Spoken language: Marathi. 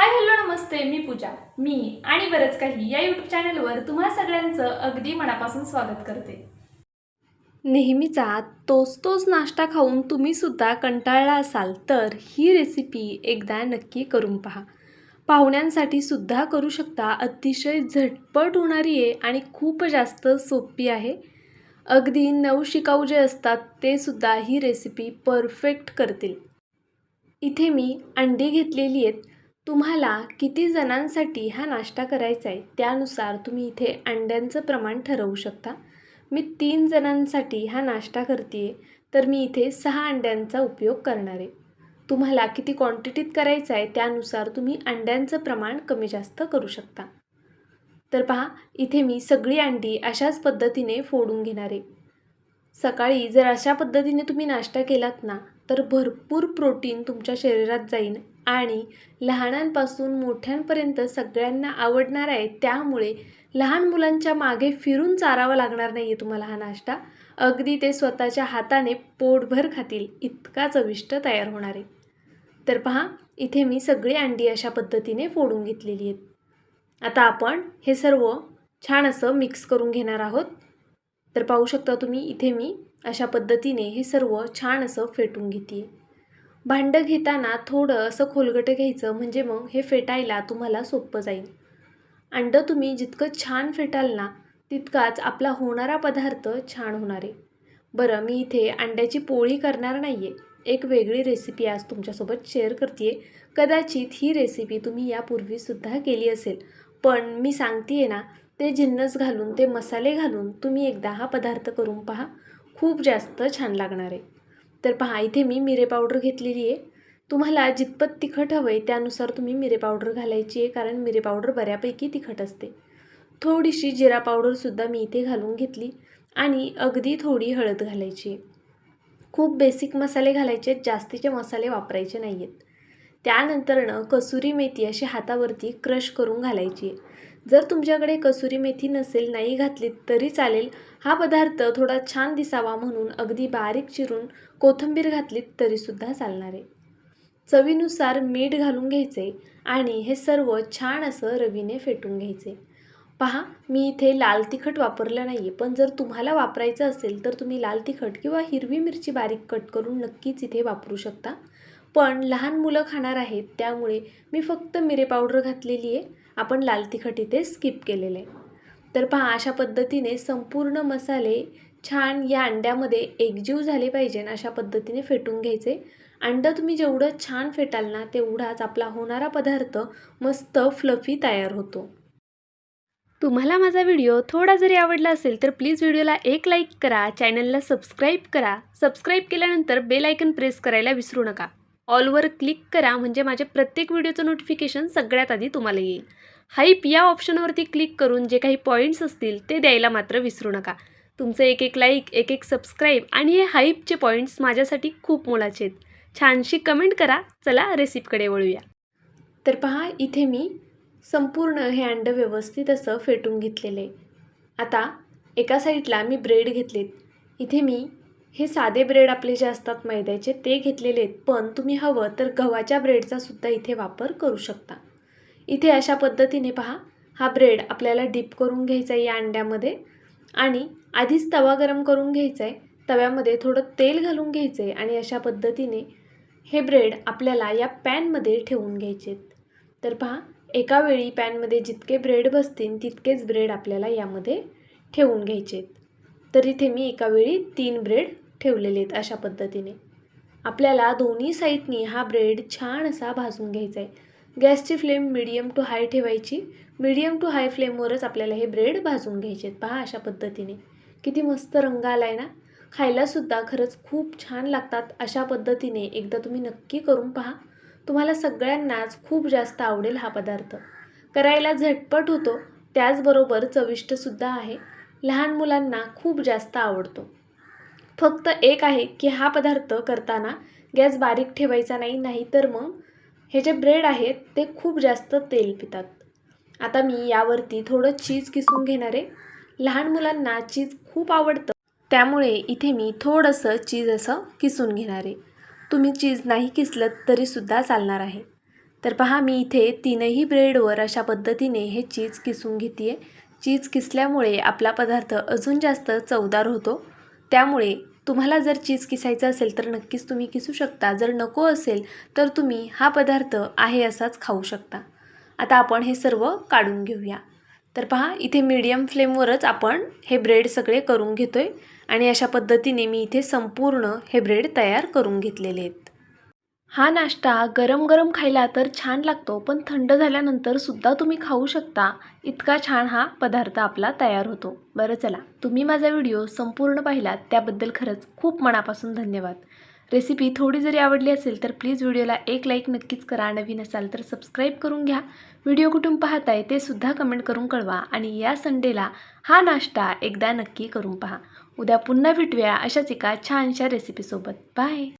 हाय हॅलो नमस्ते मी पूजा. मी आणि बरंच काही या यूट्यूब चॅनलवर तुम्हा सगळ्यांचं अगदी मनापासून स्वागत करते. नेहमीचा तोच तोच नाश्ता खाऊन तुम्ही सुद्धा कंटाळला असाल तर ही रेसिपी एकदा नक्की करून पहा. पाहुण्यांसाठी सुद्धा करू शकता अतिशय झटपट होणारी आहे आणि खूप जास्त सोपी आहे. अगदी नवशिकाऊ जे असतात ते सुद्धा ही रेसिपी परफेक्ट करतील. इथे मी अंडी घेतलेली आहेत. तुम्हाला किती जणांसाठी हा नाश्ता करायचा आहे त्यानुसार तुम्ही इथे अंड्यांचं प्रमाण ठरवू शकता. मी तीन जणांसाठी हा नाश्ता करते तर मी इथे सहा अंड्यांचा उपयोग करणार आहे. तुम्हाला किती क्वांटिटीत करायचं आहे त्यानुसार तुम्ही अंड्यांचं प्रमाण कमी जास्त करू शकता. तर पहा इथे मी सगळी अंडी अशाच पद्धतीने फोडून घेणार आहे. सकाळी जर अशा पद्धतीने तुम्ही नाश्ता केलात ना तर भरपूर प्रोटीन तुमच्या शरीरात जाईन. आणि लहानांपासून मोठ्यांपर्यंत सगळ्यांना आवडणार आहे त्यामुळे लहान मुलांच्या मागे फिरून चारावं लागणार नाही आहे तुम्हाला हा नाश्ता. अगदी ते स्वतःच्या हाताने पोटभर खातील इतका चविष्ट तयार होणार आहे. तर पहा इथे मी सगळी अंडी अशा पद्धतीने फोडून घेतलेली आहेत. आता आपण हे सर्व छान असं मिक्स करून घेणार आहोत. तर पाहू शकता तुम्ही इथे मी अशा पद्धतीने हे सर्व छान असं फेटून घेते भांडं घेताना थोडं असं खोलगटं घ्यायचं म्हणजे मग हे फेटायला तुम्हाला सोपं जाईल. अंडं तुम्ही जितकं छान फेटाल ना तितकाच आपला होणारा पदार्थ छान होणार आहे. बरं मी इथे अंड्याची पोळी करणार नाही आहे एक वेगळी रेसिपी आज तुमच्यासोबत शेअर करते आहे कदाचित ही रेसिपी तुम्ही यापूर्वीसुद्धा केली असेल. पण मी सांगते आहे ना ते जिन्नस घालून ते मसाले घालून तुम्ही एकदा हा पदार्थ करून पहा. खूप जास्त छान लागणार आहे. तर पहा इथे मी मिरे पावडर घेतलेली आहे. तुम्हाला जितपत तिखट हवं आहे त्यानुसार तुम्ही मिरे पावडर घालायची आहे कारण मिरे पावडर बऱ्यापैकी तिखट असते. थोडीशी जिरा पावडरसुद्धा मी इथे घालून घेतली आणि अगदी थोडी हळद घालायची आहे. खूप बेसिक मसाले घालायचे आहेत जास्तीचे मसाले वापरायचे नाही आहेत त्यानंतरनं कसुरी मेथी अशी हातावरती क्रश करून घालायची आहे. जर तुमच्याकडे कसुरी मेथी नसेल नाही घातली तरी चालेल. हा पदार्थ थोडा छान दिसावा म्हणून अगदी बारीक चिरून कोथिंबीर घातलीत तरीसुद्धा चालणार आहे. चवीनुसार मीठ घालून घ्यायचे आणि हे सर्व छान असं रवीने फेटून घ्यायचे. पहा मी इथे लाल तिखट वापरलं नाही आहे पण जर तुम्हाला वापरायचं असेल तर तुम्ही लाल तिखट किंवा हिरवी मिरची बारीक कट करून नक्कीच इथे वापरू शकता. पण लहान मुलं खाणार आहेत त्यामुळे मी फक्त मिरे पावडर घातलेली आहे आपण लाल तिखट इथे स्किप केलेलं. आहे तर पहा अशा पद्धतीने संपूर्ण मसाले छान या अंड्यामध्ये एकजीव झाले पाहिजे अशा पद्धतीने फेटून घ्यायचे. अंडं तुम्ही जेवढं छान फेटाल ना तेवढाच आपला होणारा पदार्थ मस्त फ्लफी तयार होतो. तुम्हाला माझा व्हिडिओ थोडा जरी आवडला असेल तर प्लीज व्हिडिओला एक लाईक करा चॅनलला सबस्क्राईब करा. सबस्क्राईब केल्यानंतर बेल आयकन प्रेस करायला विसरू नका. ऑलवर क्लिक करा म्हणजे माझे प्रत्येक व्हिडिओचं नोटिफिकेशन सगळ्यात आधी तुम्हाला येईल. हाईप या ऑप्शनवरती क्लिक करून जे काही पॉईंट्स असतील ते द्यायला मात्र विसरू नका. तुमचं एक एक लाईक एक एक सबस्क्राईब आणि हे हाईपचे पॉईंट्स माझ्यासाठी खूप मोलाचे आहेत. छानशी कमेंट करा. चला रेसिपीकडे वळूया. तर पहा इथे मी संपूर्ण हे अंडं व्यवस्थित असं फेटून घेतलेलं आहे. आता एका साईडला मी ब्रेड घेतलेत. इथे मी हे साधे ब्रेड आपले जे असतात मैद्याचे ते घेतलेले आहेत. पण तुम्ही हवं तर गव्हाच्या ब्रेडचा सुद्धा इथे वापर करू शकता. इथे अशा पद्धतीने पहा हा ब्रेड आपल्याला डीप करून घ्यायचा आहे या अंड्यामध्ये आणि आधीच तवा गरम करून घ्यायचा आहे. तव्यामध्ये थोडं तेल घालून घ्यायचं आहे आणि अशा पद्धतीने हे ब्रेड आपल्याला या पॅनमध्ये ठेवून घ्यायचे आहेत. तर पहा एका वेळी पॅनमध्ये जितके ब्रेड बसतील तितकेच ब्रेड आपल्याला यामध्ये ठेवून घ्यायचे आहेत. तर इथे मी एका वेळी तीन ब्रेड ठेवलेले आहेत अशा पद्धतीने. आपल्याला दोन्ही साईडनी हा ब्रेड छान असा भाजून घ्यायचा आहे गॅसची फ्लेम मिडियम टू हाय ठेवायची. मिडियम टू हाय फ्लेमवरच आपल्याला हे ब्रेड भाजून घ्यायचे आहेत पहा अशा पद्धतीने. किती मस्त रंग आला आहे ना खायलासुद्धा खरंच खूप छान लागतात अशा पद्धतीने. एकदा तुम्ही नक्की करून पहा. तुम्हाला सगळ्यांनाच खूप जास्त आवडेल हा पदार्थ. करायला झटपट होतो. त्याचबरोबर चविष्टसुद्धा आहे. लहान मुलांना खूप जास्त आवडतो. फक्त एक आहे की हा पदार्थ करताना गॅस बारीक ठेवायचा नाही नाही तर मग हे जे ब्रेड आहेत ते खूप जास्त तेल पितात. आता मी यावरती थोडं चीज किसून घेणार आहे. लहान मुलांना चीज खूप आवडतं. त्यामुळे इथे मी थोडंसं चीज असं किसून घेणार आहे. तुम्ही चीज नाही किसलं तरीसुद्धा चालणार आहे. तर पहा मी इथे तीनही ब्रेडवर अशा पद्धतीने हे चीज किसून घेते आहे चीज किसल्यामुळे आपला पदार्थ अजून जास्त चवदार होतो. त्यामुळे तुम्हाला जर चीज किसायचं असेल तर नक्कीच तुम्ही किसू शकता. जर नको असेल तर तुम्ही हा पदार्थ आहे असाच खाऊ शकता. आता आपण हे सर्व काढून घेऊया. तर पहा इथे मीडियम फ्लेमवरच आपण हे ब्रेड सगळे करून घेतो आहे आणि अशा पद्धतीने मी इथे संपूर्ण हे ब्रेड तयार करून घेतलेले आहेत. हा नाश्ता गरम गरम खायला तर छान लागतो पण थंड झाल्यानंतर सुद्धा तुम्ही खाऊ शकता. इतका छान हा पदार्थ आपला तयार होतो. बरं चला तुम्ही माझा व्हिडिओ संपूर्ण पाहिलात त्याबद्दल खरंच खूप मनापासून धन्यवाद. रेसिपी थोडी जरी आवडली असेल तर प्लीज व्हिडिओला एक लाईक नक्कीच करा नवीन असाल तर सबस्क्राईब करून घ्या. व्हिडिओ कुठून पाहताय ते सुद्धा कमेंट करून कळवा आणि या संडेला हा नाश्ता एकदा नक्की करून पहा. उद्या पुन्हा भेटूया अशाच एका छानशा रेसिपीसोबत. बाय!